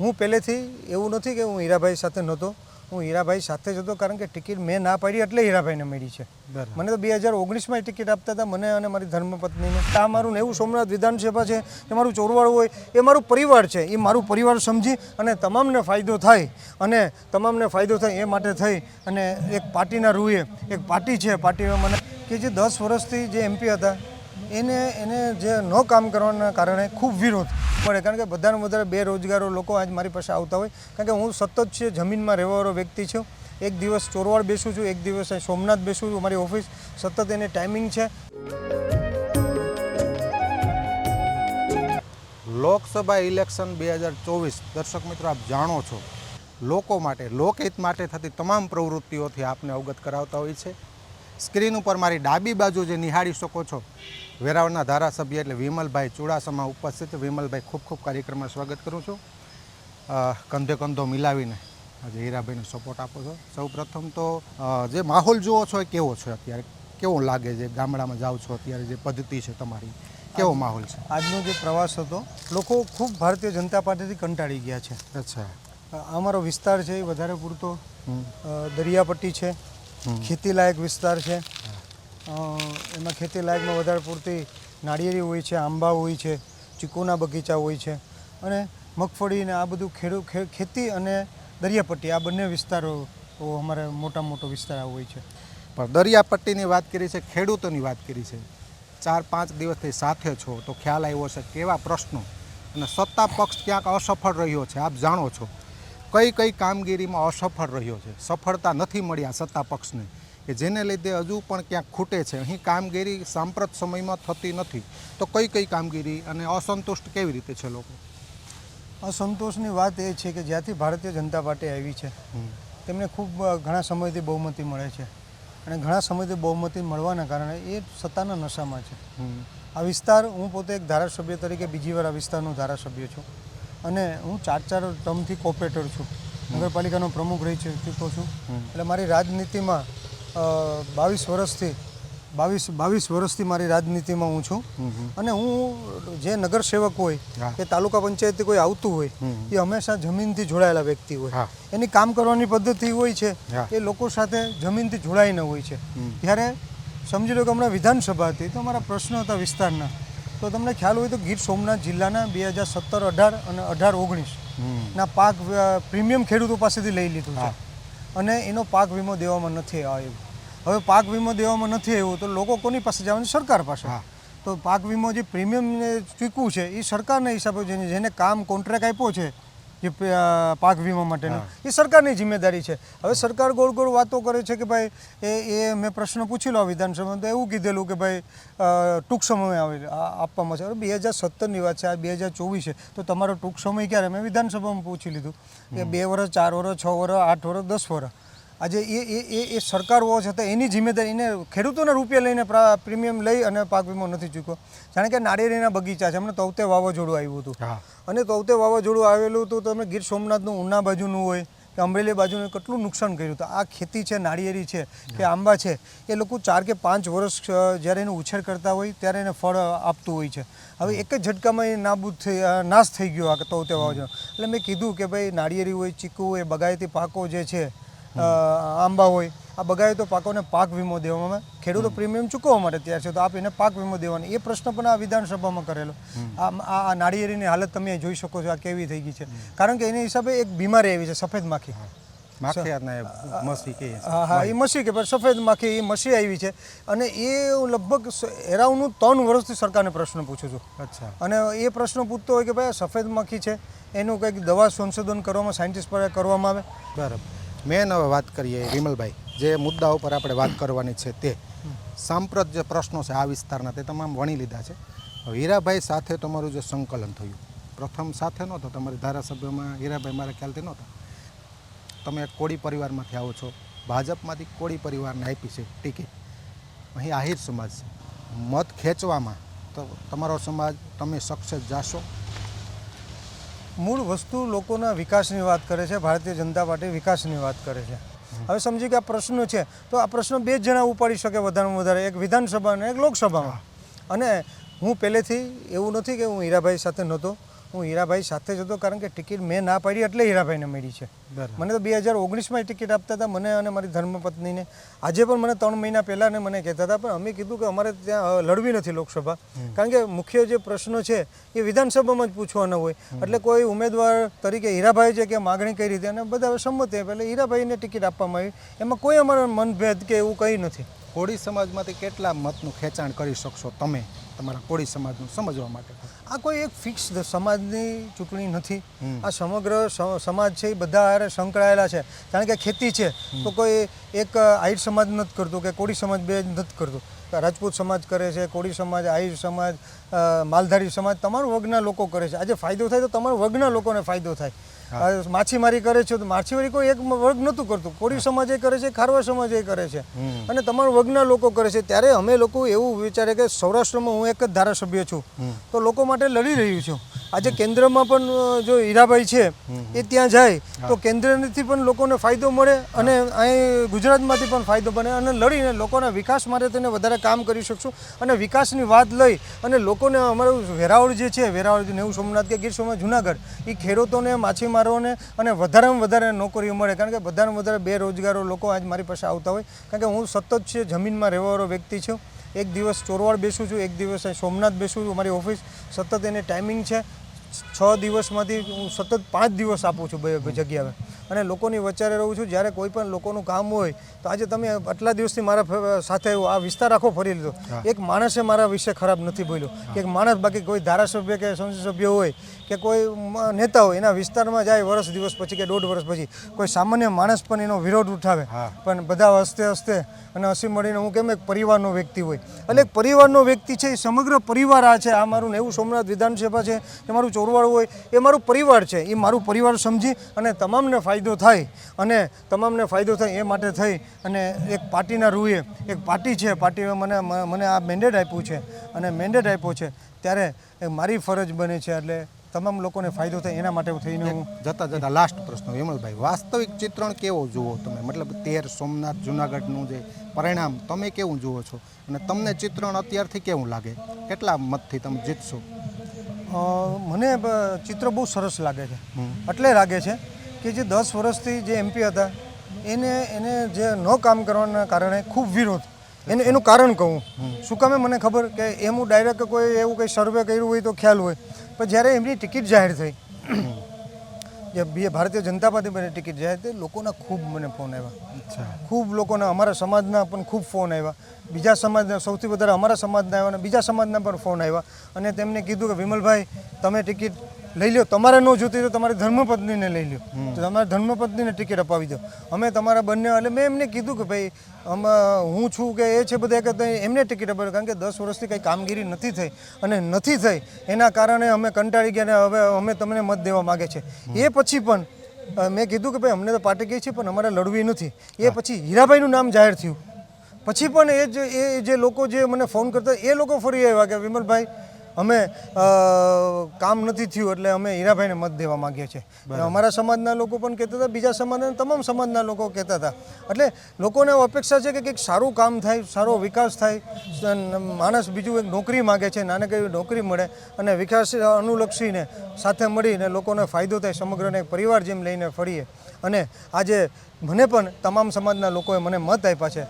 હું પહેલેથી એવું નથી કે હું હીરાભાઈ સાથે નહોતો. હું હીરાભાઈ સાથે જ હતો કારણ કે ટિકિટ મેં ના પાડી એટલે હીરાભાઈને મળી છે. મને તો બે હજાર ઓગણીસમાં ટિકિટ આપતા હતા મને અને મારી ધર્મપત્નીને. આ મારું નેવું સોમનાથ વિધાનસભા છે એ મારું ચોરવાળું હોય એ મારું પરિવાર છે એ મારું પરિવાર સમજી અને તમામને ફાયદો થાય અને તમામને ફાયદો થાય એ માટે થઈ અને એક પાર્ટીના રૂએ એક પાર્ટી છે પાર્ટીમાં મને કે જે દસ વર્ષથી જે એમપી હતા એને એને જે ન કામ કરવાના કારણે ખૂબ વિરોધ પડે. કારણ કે બધાને વધારે બેરોજગારો લોકો આજ મારી પાસે આવતા હોય. કારણ કે હું સતત છે, જમીનમાં રહેવાવાળો વ્યક્તિ છું. એક દિવસ ચોરવાડ બેસું છું, એક દિવસ સોમનાથ બેસું છું, મારી ઓફિસ. સતત એની ટાઈમિંગ છે. લોકસભા ઇલેક્શન બે હજાર ચોવીસ, દર્શક મિત્રો આપ જાણો છો. લોકો માટે, લોકહિત માટે થતી તમામ પ્રવૃત્તિઓથી આપને અવગત કરાવતા હોય છે. સ્ક્રીન ઉપર મારી ડાબી બાજુ જે નિહાળી શકો છો વેરાવળના ધારાસભ્ય એટલે વિમલભાઈ ચુડાસમા ઉપસ્થિત. વિમલભાઈ ખૂબ ખૂબ કાર્યક્રમમાં સ્વાગત કરું છું. કંધે કંધો મિલાવીને આજે હીરાભાઈને સપોર્ટ આપો છો. સૌ પ્રથમ તો જે માહોલ જુઓ છો એ કેવો છે અત્યારે? કેવો લાગે છે? ગામડામાં જાઓ છો અત્યારે? જે પદ્ધતિ છે તમારી કેવો માહોલ છે? આજનો જે પ્રવાસ હતો લોકો ખૂબ ભારતીય જનતા પાર્ટીથી કંટાળી ગયા છે. અચ્છા. અમારો વિસ્તાર છે એ વધારે પૂરતો. દરિયાપટ્ટી છે. ખેતીલાયક વિસ્તાર છે. એમાં ખેતીલાયકમાં વધારે પૂરતી નાળિયેરી હોય છે, આંબા હોય છે, ચીકુના બગીચા હોય છે અને મગફળી ને આ બધું ખેડૂ ખેતી અને દરિયાપટ્ટી આ બંને વિસ્તારો અમારે મોટા મોટો વિસ્તાર હોય છે. પણ દરિયાપટ્ટીની વાત કરી છે, ખેડૂતોની વાત કરી છે. ચાર, પાંચ દિવસથી સાથે છો, તો ખ્યાલ આવ્યો છે કેવા પ્રશ્નો. અને સત્તા પક્ષ ક્યાંક અસફળ રહ્યો છે, આપ જાણો છો. કઈ કઈ કામગીરીમાં અસફળ રહ્યો છે? સફળતા નથી મળી આ સત્તા પક્ષને. કે જેને લીધે હજુ પણ ક્યાંક ખૂટે છે. અહીં કામગીરી સાંપ્રત સમયમાં થતી નથી. તો કઈ કઈ કામગીરી અને અસંતુષ્ટ કેવી રીતે છે લોકો? અસંતોષની વાત એ છે કે જ્યાંથી ભારતીય જનતા પાર્ટી આવી છે તેમને ખૂબ ઘણા સમયથી બહુમતી મળે છે. અને ઘણા સમયથી બહુમતી મળવાના કારણે એ સત્તાના નશામાં છે. આ વિસ્તાર હું પોતે એક ધારાસભ્ય તરીકે બીજી વાર આ વિસ્તારનો ધારાસભ્ય છું. અને હું ચાર ચાર ટર્મથી કોપરેટર છું. નગરપાલિકાનો પ્રમુખ રહી ચૂક્યો છું. એટલે મારી રાજનીતિમાં બાવીસ વર્ષથી બાવીસ બાવીસ વર્ષથી મારી રાજનીતિમાં હું છું. અને હું જે નગર સેવક હોય. કે તાલુકા પંચાયતથી કોઈ આવતું હોય એ હંમેશા જમીનથી જોડાયેલા વ્યક્તિ હોય. એની કામ કરવાની પદ્ધતિ હોય છે એ લોકો સાથે જમીનથી જોડાઈને હોય છે. ત્યારે સમજી લો કે હમણાં વિધાનસભા હતી તો મારા પ્રશ્નો હતા વિસ્તારના. તો તમને ખ્યાલ હોય તો ગીર સોમનાથ જિલ્લાના બે હજાર સત્તર અઢાર અને અઢાર ઓગણીસ ના પાક પ્રીમિયમ ખેડૂતો પાસેથી લઈ લીધું છે. અને એનો પાક વીમો દેવામાં નથી આવ્યો. હવે પાક વીમો દેવામાં નથી આવ્યો તો લોકો કોની પાસે જવાનું? સરકાર પાસે. હા. તો પાક વીમો જે પ્રીમિયમ ચૂકવું છે એ સરકારના હિસાબે જેને કામ કોન્ટ્રાક્ટ આપ્યો છે જે પાક વીમા માટેનું. એ સરકારની જિમ્મેદારી છે. હવે સરકાર ગોળ ગોળ વાતો કરે છે કે ભાઈ એ એ મેં પ્રશ્ન પૂછી લો વિધાનસભામાં તો એવું કીધેલું કે ભાઈ ટૂંક સમય આવે આપવામાં છે. બે હજાર સત્તરની વાત છે આ બે હજાર ચોવીસ છે તો તમારો ટૂંક સમય ક્યારે? મેં વિધાનસભામાં પૂછી લીધું. કે બે વર્ષ ચાર વર્ષ છ વર્ષ આઠ વર્ષ દસ વર્ષ આજે એ એ એ એ સરકાર હોવા છતાં એની જિમ્મેદારી એને ખેડૂતોના રૂપિયા લઈને પ્રીમિયમ લઈ અને પાક વીમો નથી ચૂક્યો. જાણે કે નાળિયેરીના બગીચા છે. હમણાં તવતે વાવાઝોડું આવ્યું હતું. અને તવતે વાવાઝોડું આવેલું હતું તમે ગીર સોમનાથનું ઉના બાજુનું હોય કે અમરેલી બાજુનું કેટલું નુકસાન કર્યું હતું. આ ખેતી છે નાળિયેરી છે કે આંબા છે એ લોકો ચાર કે પાંચ વર્ષ જ્યારે એનો ઉછેર કરતા હોય ત્યારે એને ફળ આપતું હોય છે. હવે એક જ ઝટકામાં એ નાબૂદ થઈ નાશ થઈ ગયો આ તવતે વાવાઝોડું. એટલે મેં કીધું કે ભાઈ નાળિયેરી હોય ચીકુ હોય બગાયતી પાકો જે છે આંબા હોય આ બગાયતો પાકોને પાક વીમો દેવામાં ખેડૂતો પ્રીમિયમ ચૂકવવા માટે તૈયાર છે તો આપ એને પાક વીમો દેવાનો. એ પ્રશ્ન પણ આ વિધાનસભામાં કરેલો. આ આ નાળિયેરીની હાલત તમે જોઈ શકો છો આ કેવી થઈ ગઈ છે. કારણ કે એની હિસાબે એક બીમારી આવી છે સફેદ માખી. હા. હા એ મસી કે સફેદ માખી એ મસી આવી છે. અને એ હું લગભગ એરાઉન્ડ હું ત્રણ વર્ષથી સરકારને પ્રશ્ન પૂછું છું. અચ્છા. અને એ પ્રશ્ન પૂછતો હોય કે ભાઈ સફેદ માખી છે એનું કંઈક દવા સંશોધન કરવામાં સાયન્ટિસ્ટ પર કરવામાં આવે. બરાબર. મેન હવે વાત કરીએ વિમલભાઈ. જે મુદ્દા ઉપર આપણે વાત કરવાની છે તે. સાંપ્રત જે પ્રશ્નો છે આ વિસ્તારના, તે તમામ વણી લીધા છે. હીરાભાઈ સાથે તમારું જે સંકલન થયું, પ્રથમ સાથે નહોતો, તમારી ધારાસભ્યમાં હીરાભાઈ મારા ખ્યાલથી નહોતા. તમે કોળી પરિવારમાંથી આવો છો, ભાજપમાંથી કોળી પરિવારને આપી છે ટિકિટ અહીં આહિર સમાજ છે. મત ખેંચવામાં તો તમારો સમાજ, તમે સક્સેસ જાશો. મૂળ વસ્તુ લોકોના વિકાસની વાત કરે છે, ભારતીય જનતા પાર્ટી વિકાસની વાત કરે છે. હવે સમજી કે આ પ્રશ્ન છે, તો આ પ્રશ્ન બે જ જણા ઉપાડી શકે વધારેમાં વધારે, એક વિધાનસભા અને એક લોકસભામાં. અને હું પહેલેથી એવું નથી કે હું હીરાભાઈ સાથે નહોતો હું હીરાભાઈ સાથે જ હતો કારણ કે ટિકિટ મેં ના પાડી એટલે હીરાભાઈને મળી છે. મને તો બે હજાર ઓગણીસમાં ટિકિટ આપતા હતા મને અને મારી ધર્મપત્નીને. આજે પણ મને ત્રણ મહિના પહેલાં મને કહેતા હતા પણ અમે કીધું કે અમારે ત્યાં લડવી નથી લોકસભા. કારણ કે મુખ્ય જે પ્રશ્નો છે એ વિધાનસભામાં જ પૂછવાના હોય. એટલે કોઈ ઉમેદવાર તરીકે હીરાભાઈ છે કે માગણી કરી હતી અને બધા સંમત થયા. એટલે હીરાભાઈને ટિકિટ આપવામાં આવી. એમાં કોઈ અમારો મનભેદ કે એવું કંઈ નથી. કોળી સમાજમાંથી કેટલા મતનું ખેંચાણ કરી શકશો તમે તમારા કોળી સમાજનું સમજવા માટે? આ કોઈ એક ફિક્સ સમાજની ચૂંટણી નથી. આ સમગ્ર સમાજ છે એ બધા હારે સંકળાયેલા છે. કારણ કે ખેતી છે તો કોઈ એક આહિર સમાજ નથી કરતું કે કોળી સમાજ બે નથી કરતું. રાજપૂત સમાજ કરે છે કોળી સમાજ આહિર સમાજ માલધારી સમાજ તમારું વર્ગના લોકો કરે છે. આજે ફાયદો થાય તો તમારા વર્ગના લોકોને ફાયદો થાય. માછીમારી કરે છે તો માછીમારી કોઈ એક વર્ગ નહોતું કરતું. કોળી સમાજ એ કરે છે ખારવા સમાજ એ કરે છે. અને તમારા વર્ગના લોકો કરે છે. ત્યારે અમે લોકો એવું વિચારે કે સૌરાષ્ટ્રમાં હું એક જ ધારાસભ્ય છું. તો લોકો માટે લડી રહ્યું છું. આજે કેન્દ્રમાં પણ જો હીરાભાઈ છે એ ત્યાં જાય તો કેન્દ્રથી પણ લોકોને ફાયદો મળે અને અહીં ગુજરાતમાંથી પણ ફાયદો બને અને લડીને લોકોના વિકાસ માટે તેને વધારે કામ કરી શકશું. અને વિકાસની વાત લઈ અને લોકોને અમારું વેરાવળ જે છે વેરાવળ નેવું સોમનાથ કે ગીર સોમનાથ જુનાગઢ એ ખેડૂતોને માછીમારોને અને વધારેમાં વધારે નોકરીઓ મળે. કારણ કે વધારેમાં વધારે બેરોજગારો લોકો આજ મારી પાસે આવતા હોય. કારણ કે હું સતત છે જમીનમાં રહેવાવાળો વ્યક્તિ છું. એક દિવસ ચોરવાડ બેસું છું એક દિવસ સોમનાથ બેસું છું મારી ઓફિસ. સતત એને ટાઈમિંગ છે. છ દિવસમાંથી હું સતત પાંચ દિવસ આપું છું જગ્યાએ. અને લોકોની વચ્ચે રહું છું જ્યારે કોઈ પણ લોકોનું કામ હોય તો આજે તમે આટલા દિવસથી મારા સાથે આ વિસ્તાર આખો ફરી લીધો. એક માણસે મારા વિશે ખરાબ નથી બોલ્યો. એક માણસ બાકી કોઈ ધારાસભ્ય કે સંસદ સભ્ય હોય કે કોઈ નેતા હોય એના વિસ્તારમાં જાય વર્ષ દિવસ પછી કે દોઢ વર્ષ પછી કોઈ સામાન્ય માણસ પણ એનો વિરોધ ઉઠાવે. હા. પણ બધા હસતે હસતે અને હસી મળીને હું કેમ એક પરિવારનો વ્યક્તિ હોય? એટલે એક પરિવારનો વ્યક્તિ છે એ સમગ્ર પરિવાર આ છે. આ મારું નેવું સોમનાથ વિધાનસભા છે એ મારું ચોરવાળું હોય એ મારું પરિવાર છે. એ મારું પરિવાર સમજી અને તમામને ફાયદો થાય અને તમામને ફાયદો થાય એ માટે થઈ અને એક પાર્ટીના રૂએ એક પાર્ટી છે પાર્ટીએ મને મને આ મેન્ડેટ આપ્યું છે અને મેન્ડેટ આપ્યો છે ત્યારે એ મારી ફરજ બને છે. એટલે તમામ લોકોને ફાયદો થાય એના માટે થઈને હું જતા જતા લાસ્ટ પ્રશ્ન વિમલભાઈ વાસ્તવિક ચિત્રણ કેવો જુઓ તમે? મતલબ તેર સોમનાથ જુનાગઢનું જે પરિણામ તમે કેવું જુઓ છો? અને તમને ચિત્રણ અત્યારથી કેવું લાગે? કેટલા મતથી તમે જીતશો? મને ચિત્ર બહુ સરસ લાગે છે. એટલે લાગે છે કે જે દસ વર્ષથી જે એમપી હતા એને એને જે ન કામ કરવાના કારણે ખૂબ વિરોધ. એને એનું કારણ કહું. શું કામે મને ખબર કે એમ હું ડાયરેક્ટ કોઈ એવું કંઈ સર્વે કર્યું હોય તો ખ્યાલ હોય. પણ જ્યારે એમની ટિકિટ જાહેર થઈ જે ભારતીય જનતા પાર્ટી મને ટિકિટ જાહેર થઈ લોકોના ખૂબ મને ફોન આવ્યા. અચ્છા. ખૂબ લોકોના અમારા સમાજના પણ ખૂબ ફોન આવ્યા. બીજા સમાજના સૌથી વધારે અમારા સમાજના આવ્યા અને બીજા સમાજના પણ ફોન આવ્યા. અને તેમને કીધું કે વિમલભાઈ તમે ટિકિટ લઈ લો તમારે ન જોતી તો તમારી ધર્મપત્નીને લઈ લો તો તમારી ધર્મપત્નીને ટિકિટ અપાવી દો. અમે તમારા બંને એટલે મેં એમને કીધું કે ભાઈ આમાં હું છું કે એ છે બધા કે એમને ટિકિટ અપાવી કારણ કે દસ વર્ષથી કંઈ કામગીરી નથી થઈ અને નથી થઈ એના કારણે અમે કંટાળી ગયા અને હવે અમે તમને મત દેવા માગે છે. એ પછી પણ મેં કીધું કે ભાઈ અમને તો પાર્ટી કહી છે પણ અમારે લડવી નથી. એ પછી હીરાભાઈનું નામ જાહેર થયું. પછી પણ એ જે એ જે લોકો જે મને ફોન કરતા એ લોકો ફરી આવ્યા કે વિમલભાઈ અમે કામ નથી થયું એટલે અમે હીરાભાઈને મત દેવા માગીએ છીએ. અમારા સમાજના લોકો પણ કહેતા હતા બીજા સમાજના તમામ સમાજના લોકો કહેતા હતા. એટલે લોકોને અપેક્ષા છે કે કંઈક સારું કામ થાય સારો વિકાસ થાય માણસ બીજું એક નોકરી માગે છે નાને કંઈ નોકરી મળે અને વિકાસ અનુલક્ષીને સાથે મળીને લોકોને ફાયદો થાય સમગ્રને પરિવાર જેમ લઈને ફરીએ. અને આજે મને પણ તમામ સમાજના લોકોએ મને મત આપ્યા છે.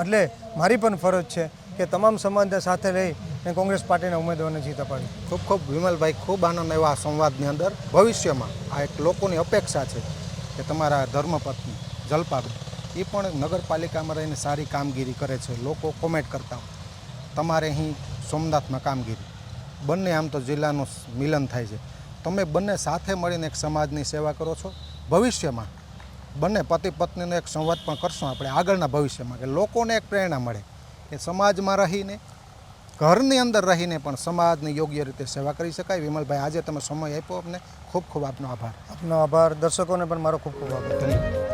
એટલે મારી પણ ફરજ છે કે તમામ સમાજને સાથે લઈ અને કોંગ્રેસ પાર્ટીના ઉમેદવારને જીત અપાવી. ખૂબ ખૂબ વિમલભાઈ, ખૂબ આનંદ આવ્યો આ સંવાદની અંદર. ભવિષ્યમાં આ એક લોકોની અપેક્ષા છે કે તમારા ધર્મપત્ની જલપાબેન એ પણ નગરપાલિકામાં રહીને સારી કામગીરી કરે છે. લોકો કોમેન્ટ કરતા તમારે અહીં સોમનાથમાં કામગીરી. બંને આમ તો જિલ્લાનું મિલન થાય છે. તમે બંને સાથે મળીને એક સમાજની સેવા કરો છો. ભવિષ્યમાં બંને પતિ પત્નીનો એક સંવાદ પણ કરશું આપણે. આગળના ભવિષ્યમાં કે લોકોને એક પ્રેરણા મળે. કે સમાજમાં રહીને, ઘરની અંદર રહીને પણ સમાજની યોગ્ય રીતે સેવા કરી શકાય. વિમલભાઈ, આજે તમે સમય આપ્યો અમને. ખૂબ ખૂબ આપનો આભાર. આપનો આભાર. દર્શકોને પણ મારો ખૂબ ખૂબ આભાર. ધન્યવાદ